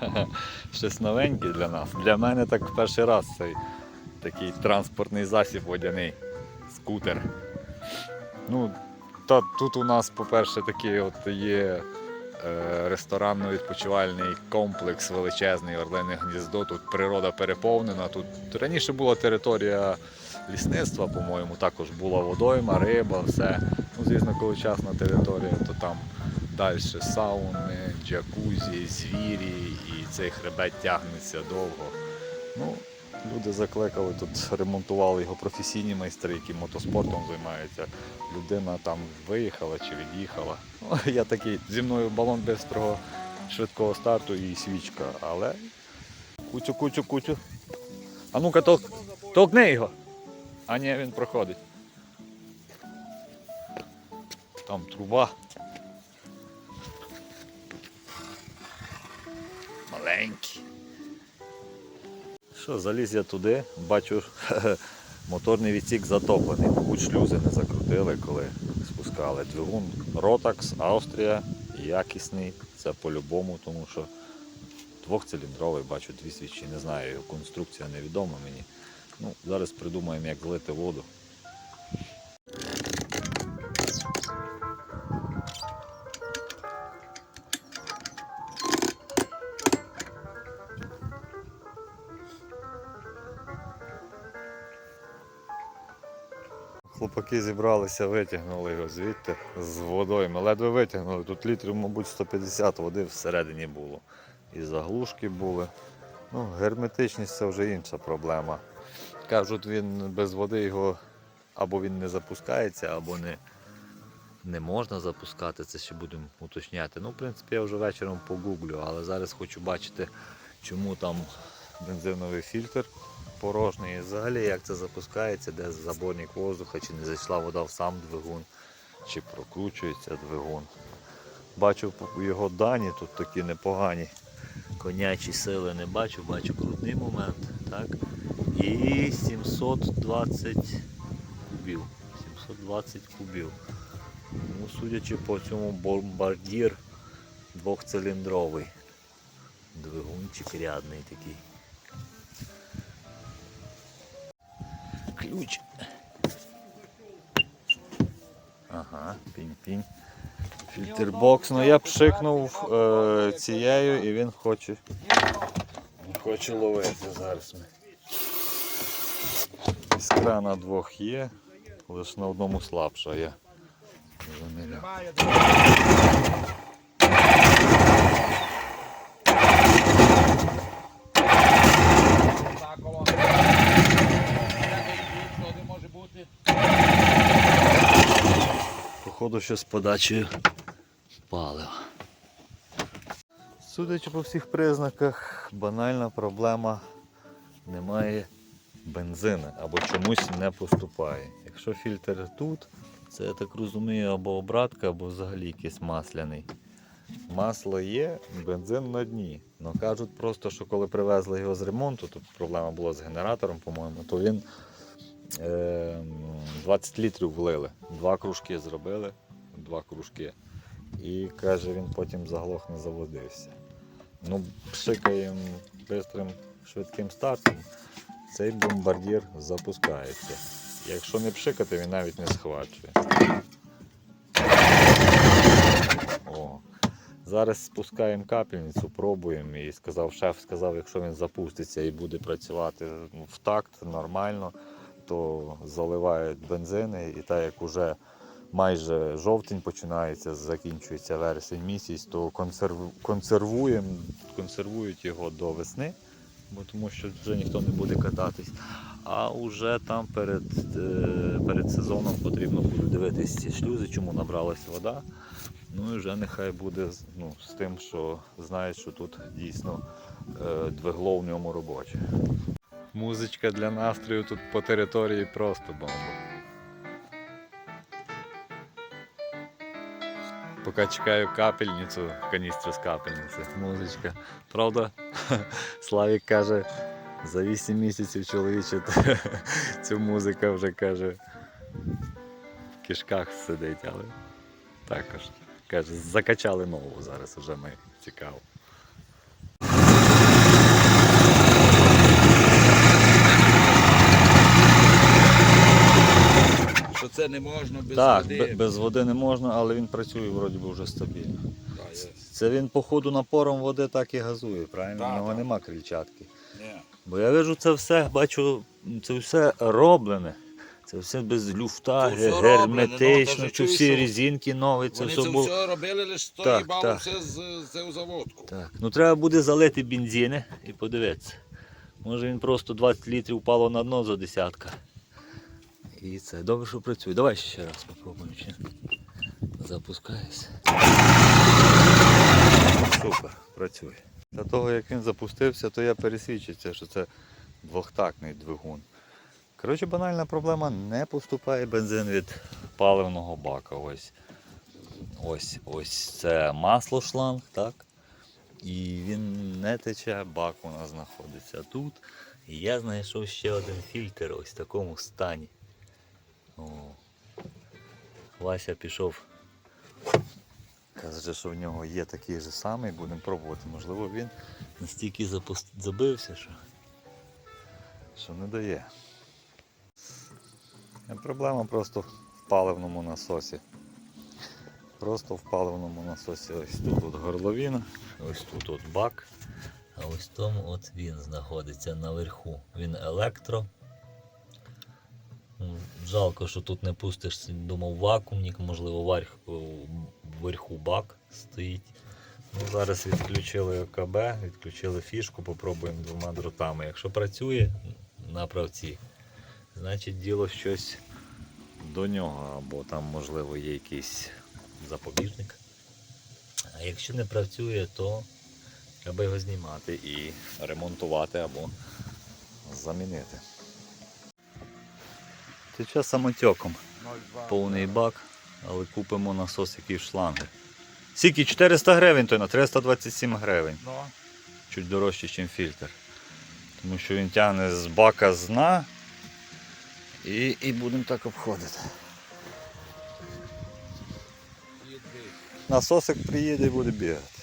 Щось новеньке для нас. Для мене так перший раз цей такий транспортний засіб водяний, скутер. Ну, та тут у нас, по-перше, такий от є е, ресторанно-відпочивальний комплекс величезний Орлене гніздо. Тут природа переповнена. Тут раніше була територія лісництва, по-моєму, також була водойма, риба, все. Ну, звісно, коли частна територія, то там далі сауни, джакузі, звірі, і цей хребет тягнеться довго. Ну, люди закликали, тут ремонтували його професійні майстри, які мотоспортом займаються. Людина там виїхала чи від'їхала. Ну, я такий, зі мною балон бистрого швидкого старту і свічка, але кутю, кутю, кутю. А ну-ка, толк... толкни його. А ні, він проходить. Там труба. Маленький. Що, заліз я туди, бачу, моторний відсік затоплений. Мабуть, шлюзи не закрутили, коли спускали. Двигун Rotax, Австрія, якісний. Це по-любому, тому що двохциліндровий, бачу дві свічі, не знаю, його конструкція невідома мені. Ну, зараз придумаємо, як злити воду. Хлопаки зібралися, витягнули його звідти з водою. Ми ледве витягнули. Тут літрів, мабуть, 150 води всередині було. І заглушки були. Ну, герметичність це вже інша проблема. Кажуть, він без води його або він не запускається, або не, не можна запускати. Це ще будемо уточняти. Ну, в принципі, я вже вечором погуглю, але зараз хочу бачити, чому там бензиновий фільтр порожній. Взагалі як це запускається, де заборник воздуха, чи не зайшла вода в сам двигун, чи прокручується двигун. Бачу його дані, тут такі непогані. Конячі сили не бачу, бачу крутний момент. Так? І 720 кубів. 720 кубів. Ну, судячи по цьому бомбардір двохциліндровий. Двигунчик рядний такий. Ключ. Ага, пінь-пінь. Фільтрбокс. Ну я пшикнув е, цією і він хоче. Він хоче ловити зараз. ми. Іскра на двох є, лише на одному слабша є. Заміряв. може бути. Походу, що з подачею палива. Судячи по всіх признаках, банальна проблема немає бензину або чомусь не поступає. Якщо фільтр тут, це я так розумію, або обратка, або взагалі якийсь масляний. Масло є, бензин на дні. Ну кажуть просто, що коли привезли його з ремонту, тут проблема була з генератором, по-моєму, то він 20 літрів влили. Два кружки зробили, два кружки. І каже, він потім заглох не заводився. Ну, пшикаємо бистрим швидким стартом, цей бомбардір запускається. Якщо не пшикати, він навіть не схвачує. О. Зараз спускаємо капельницю, пробуємо. І сказав, шеф сказав, якщо він запуститься і буде працювати в такт нормально, то заливають бензини. І так як уже майже жовтень починається, закінчується вересень місяць, то консерв... консервуємо, консервують його до весни, бо тому що вже ніхто не буде кататись. А вже там перед, е, перед сезоном потрібно буде дивитись ці шлюзи, чому набралась вода. Ну і вже нехай буде ну, з тим, що знають, що тут дійсно е, двигло в ньому робоче. Музичка для настрою тут по території просто бомба. Поки чекаю капельницю, каністру з капельниці, музичка. Правда, Славік каже, за 8 місяців чоловіче цю музика вже каже в кишках сидить, але також. Каже, закачали нову зараз вже ми цікаво. Не можна, без так, води. бе- без води не можна, але він працює вроді би вже стабільно. Да, є. Це він, походу, напором води так і газує, правильно? Так, У нього так. нема крильчатки. Ні. Бо я вижу це все, бачу, це все роблене. Це все без люфта, Це ну, герметично, чи всі що резинки нові, це Вони все це було. все робили лише то Так, їбало так. все з, з цього заводку. Так. Ну треба буде залити бензини і подивитися. Може він просто 20 літрів упало на дно за десятка. І це добре, що працює. Давай ще раз попробуємо. Чи... Запускайся. Супер, працює. Для того як він запустився, то я пересвідчився, що це двохтактний двигун. Коротше, банальна проблема, не поступає бензин від паливного бака. Ось. Ось, ось це масло шланг, так? І він не тече, бак у нас знаходиться тут. І я знайшов ще один фільтр ось в такому стані. Вася пішов. Каже, що в нього є такий же самий, будемо пробувати. Можливо, він настільки забився, що, що не дає. Проблема просто в паливному насосі. Просто в паливному насосі. Ось тут от горловина, ось тут от бак, а ось тому от він знаходиться наверху. Він електро. Жалко, що тут не пустиш, думав, вакуумник, можливо, вверху бак стоїть. Ну, зараз відключили ОКБ, відключили фішку, попробуємо двома дротами. Якщо працює на правці, значить діло щось до нього, або там, можливо, є якийсь запобіжник. А якщо не працює, то треба його знімати і ремонтувати або замінити. Тече самотьоком. Повний бак, але купимо насос який шланги. Скільки 400 гривень, то на 327 гривень. Ну, Чуть дорожче, ніж фільтр. Тому що він тягне з бака з дна і, і будемо так обходити. Насосик приїде і буде бігати.